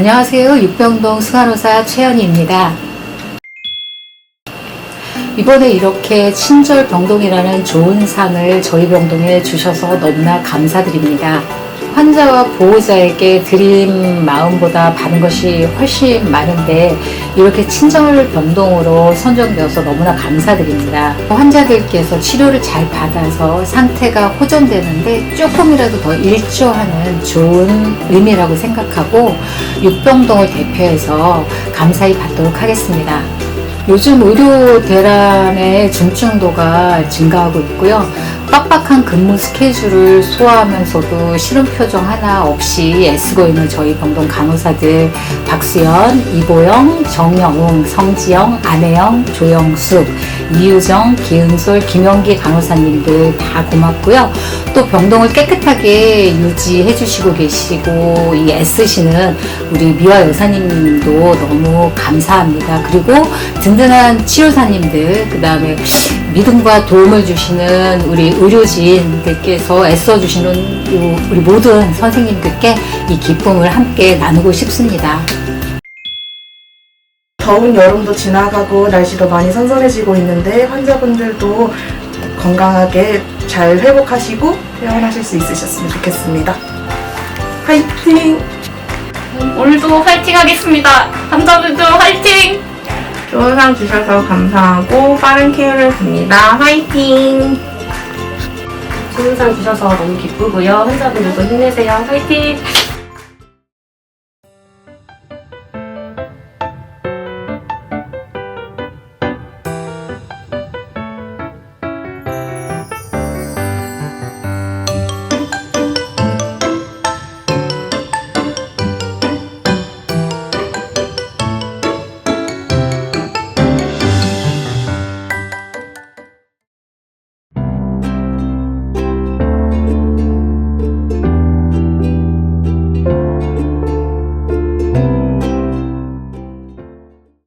안녕하세요. 육병동 수간호사 최연희입니다. 이번에 이렇게 친절 병동이라는 좋은 상을 저희 병동에 주셔서 너무나 감사드립니다. 환자와 보호자에게 드린 마음보다 받은 것이 훨씬 많은데 이렇게 친절 병동으로 선정되어서 너무나 감사드립니다. 환자들께서 치료를 잘 받아서 상태가 호전되는데 조금이라도 더 일조하는 좋은 의미라고 생각하고 육병동을 대표해서 감사히 받도록 하겠습니다. 요즘 의료 대란의 중증도가 증가하고 있고요. 빡빡한 근무 스케줄을 소화하면서도 싫은 표정 하나 없이 애쓰고 있는 저희 병동 간호사들 박수연, 이보영, 정영웅, 성지영, 안혜영, 조영숙, 이유정, 기은솔, 김영기 간호사님들 다 고맙고요. 또 병동을 깨끗하게 유지해 주시고 계시고 이 애쓰시는 우리 미화 여사님도 너무 감사합니다. 그리고 든든한 치료사님들 그 다음에 믿음과 도움을 주시는 우리 의료진들께서 애써주시는 우리 모든 선생님들께 이 기쁨을 함께 나누고 싶습니다. 더운 여름도 지나가고 날씨도 많이 선선해지고 있는데 환자분들도 건강하게 잘 회복하시고 퇴원하실 수 있으셨으면 좋겠습니다. 화이팅! 오늘도 화이팅 하겠습니다. 환자들도 화이팅! 좋은 상 주셔서 감사하고 빠른 케어를 빕니다. 화이팅! 좋은 상 주셔서 너무 기쁘고요. 환자분들도 힘내세요. 화이팅!